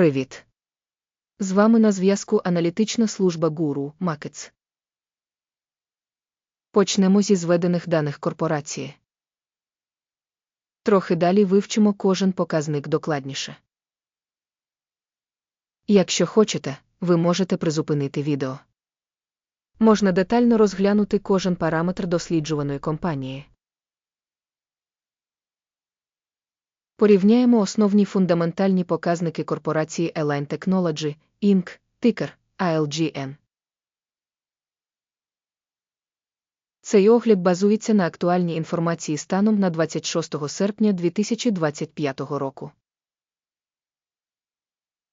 Привіт! З вами на зв'язку аналітична служба Гуру Макетс. Почнемо зі зведених даних корпорації. Трохи далі вивчимо кожен показник докладніше. Якщо хочете, ви можете призупинити відео. Можна детально розглянути кожен параметр досліджуваної компанії. Порівняємо основні фундаментальні показники корпорації Align Technology, Inc., тикер ALGN. Цей огляд базується на актуальній інформації станом на 26 серпня 2025 року.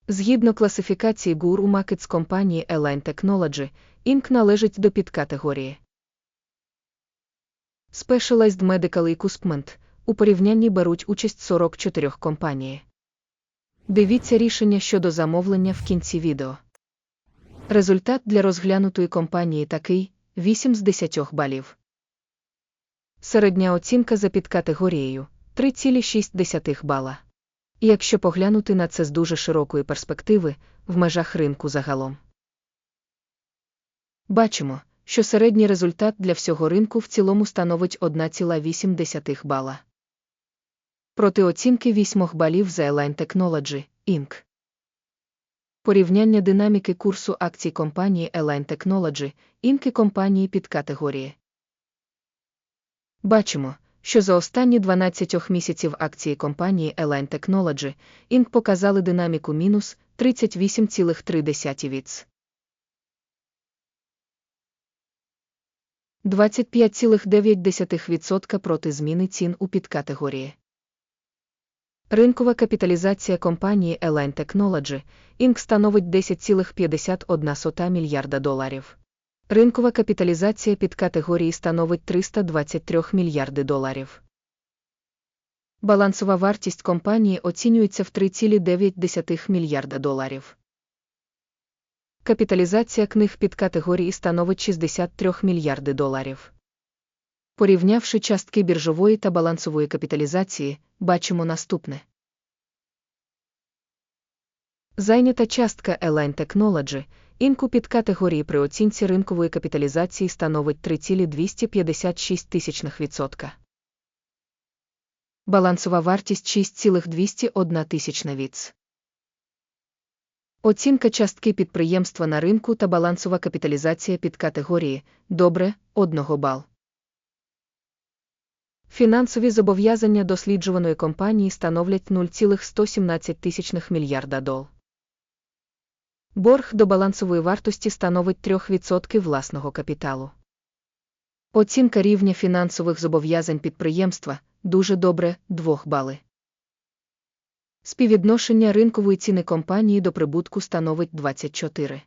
Згідно класифікації Guru Markets компанії Align Technology, Inc. належить до підкатегорії Specialized Medical Equipment – у порівнянні беруть участь 44 компанії. Дивіться рішення щодо замовлення в кінці відео. Результат для розглянутої компанії такий 8 з 10 балів. Середня оцінка за підкатегорією 3,6 бала. Якщо поглянути на це з дуже широкої перспективи, в межах ринку загалом. Бачимо, що середній результат для всього ринку в цілому становить 1,8 бала проти оцінки 8 балів за Align Technology, Inc. Порівняння динаміки курсу акцій компанії Align Technology, Inc. і компанії під категорії. Бачимо, що за останні 12 місяців акції компанії Align Technology, Inc. показали динаміку мінус 38,3 віц. 25,9% проти зміни цін у підкатегорії. Ринкова капіталізація компанії Align Technology, Inc. становить 10,51 мільярда доларів. Ринкова капіталізація під категорії становить 323 мільярди доларів. Балансова вартість компанії оцінюється в 3,9 мільярда доларів. Капіталізація книг під категорії становить 63 мільярди доларів. Порівнявши частки біржової та балансової капіталізації, бачимо наступне. Зайнята частка Align Technology, інку під категорії при оцінці ринкової капіталізації становить 3,256 тисячних відсотка. Балансова вартість 6,201 тисячна віц. Оцінка частки підприємства на ринку та балансова капіталізація під категорії добре 1 бал. Фінансові зобов'язання досліджуваної компанії становлять 0,117 тисячних мільярда дол. Борг до балансової вартості становить 3% власного капіталу. Оцінка рівня фінансових зобов'язань підприємства дуже добре 2 бали. Співвідношення ринкової ціни компанії до прибутку становить 24.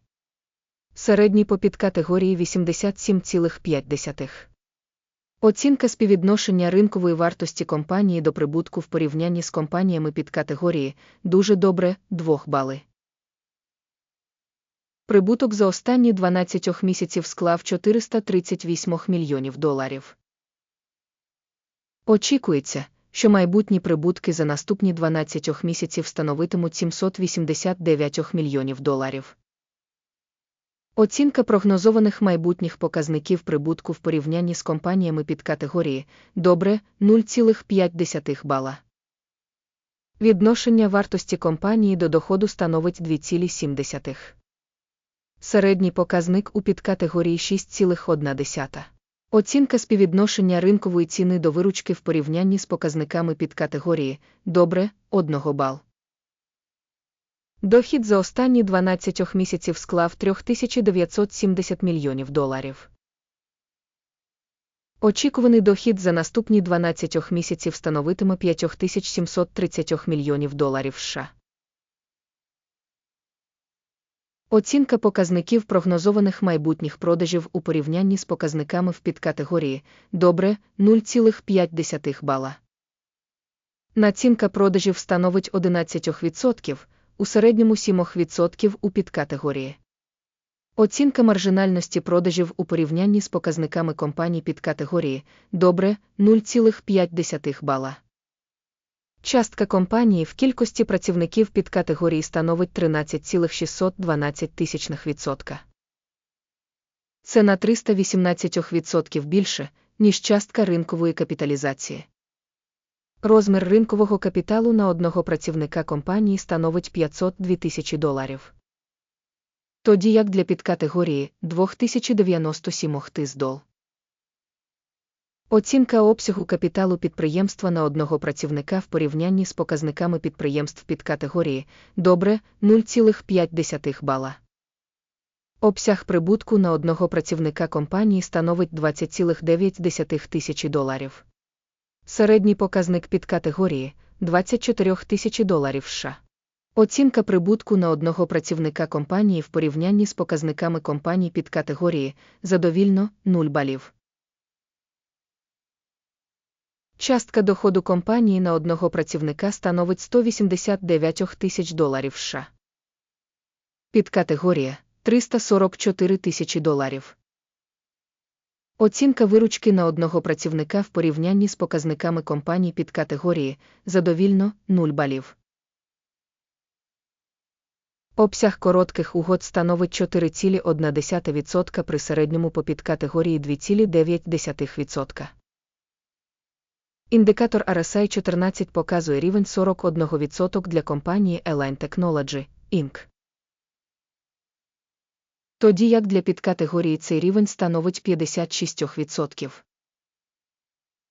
Середній по підкатегорії 87,5. Оцінка співвідношення ринкової вартості компанії до прибутку в порівнянні з компаніями під категорії дуже добре 2 бали. Прибуток за останні 12 місяців склав 438 мільйонів доларів. Очікується, що майбутні прибутки за наступні 12 місяців становитимуть 789 мільйонів доларів. Оцінка прогнозованих майбутніх показників прибутку в порівнянні з компаніями під категорії добре 0,5 бала. Відношення вартості компанії до доходу становить 2,7. Середній показник у підкатегорії 6,1. Оцінка співвідношення ринкової ціни до виручки в порівнянні з показниками підкатегорії добре 1 бал. Дохід за останні 12 місяців склав 3970 мільйонів доларів. Очікуваний дохід за наступні 12 місяців становитиме 5730 мільйонів доларів США. Оцінка показників прогнозованих майбутніх продажів у порівнянні з показниками в підкатегорії добре 0,5 бала. Націнка продажів становить 11%, у середньому 7% у підкатегорії. Оцінка маржинальності продажів у порівнянні з показниками компаній підкатегорії добре 0,5 бала. Частка компанії в кількості працівників під категорії становить 13,612 тисячних відсотка. Це на 318% більше, ніж частка ринкової капіталізації. Розмір ринкового капіталу на одного працівника компанії становить 502 тисячі доларів. Тоді як для підкатегорії 2097 тис дол. Оцінка обсягу капіталу підприємства на одного працівника в порівнянні з показниками підприємств підкатегорії добре 0,5 бала. Обсяг прибутку на одного працівника компанії становить 20,9 тисячі доларів. Середній показник підкатегорії 24 тисячі доларів США. Оцінка прибутку на одного працівника компанії в порівнянні з показниками компаній підкатегорії задовільно 0 балів. Частка доходу компанії на одного працівника становить 189 тисяч доларів США. Підкатегорія 344 тисячі доларів. Оцінка виручки на одного працівника в порівнянні з показниками компаній підкатегорії задовільно 0 балів. Обсяг коротких угод становить 4,1% при середньому по підкатегорії 2,9%. Індикатор RSI 14 показує рівень 41% для компанії Align Technology, Inc. Тоді як для підкатегорії цей рівень становить 56%.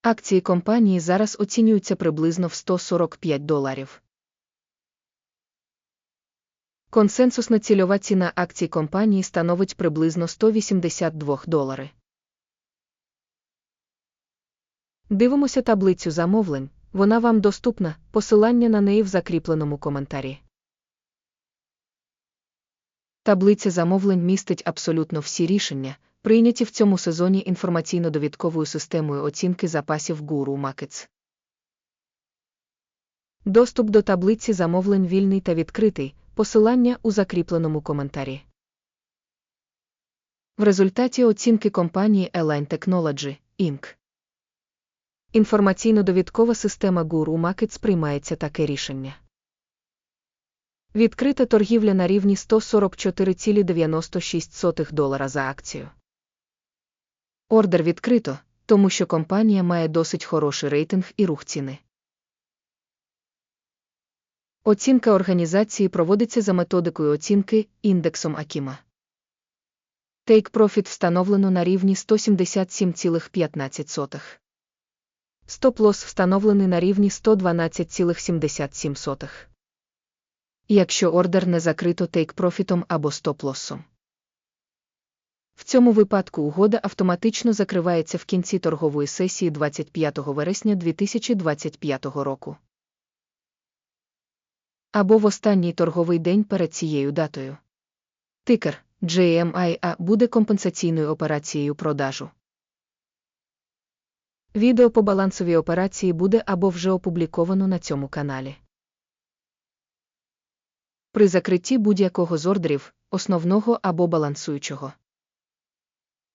Акції компанії зараз оцінюються приблизно в 145 доларів. Консенсусна цільова ціна акцій компанії становить приблизно 182 долари. Дивимося таблицю замовлень, вона вам доступна, посилання на неї в закріпленому коментарі. Таблиця замовлень містить абсолютно всі рішення, прийняті в цьому сезоні інформаційно-довідковою системою оцінки запасів Guru Markets. Доступ до таблиці замовлень вільний та відкритий, посилання у закріпленому коментарі. В результаті оцінки компанії Align Technology, Inc. Інформаційно-довідкова система Guru Markets приймається таке рішення. Відкрита торгівля на рівні 144,96 долара за акцію. Ордер відкрито, тому що компанія має досить хороший рейтинг і рух ціни. Оцінка організації проводиться за методикою оцінки індексом Акіма. Take Profit встановлено на рівні 177,15. Стоп-лосс встановлений на рівні 112,77. Якщо ордер не закрито тейк-профітом або стоп-лоссом. В цьому випадку угода автоматично закривається в кінці торгової сесії 25 вересня 2025 року. Або в останній торговий день перед цією датою. Тикер JMIA буде компенсаційною операцією продажу. Відео по балансовій операції буде або вже опубліковано на цьому каналі. При закритті будь-якого з ордерів, основного або балансуючого.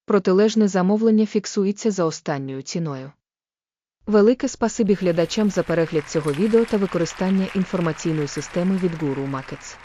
Протилежне замовлення фіксується за останньою ціною. Велике спасибі глядачам за перегляд цього відео та використання інформаційної системи від Guru Markets.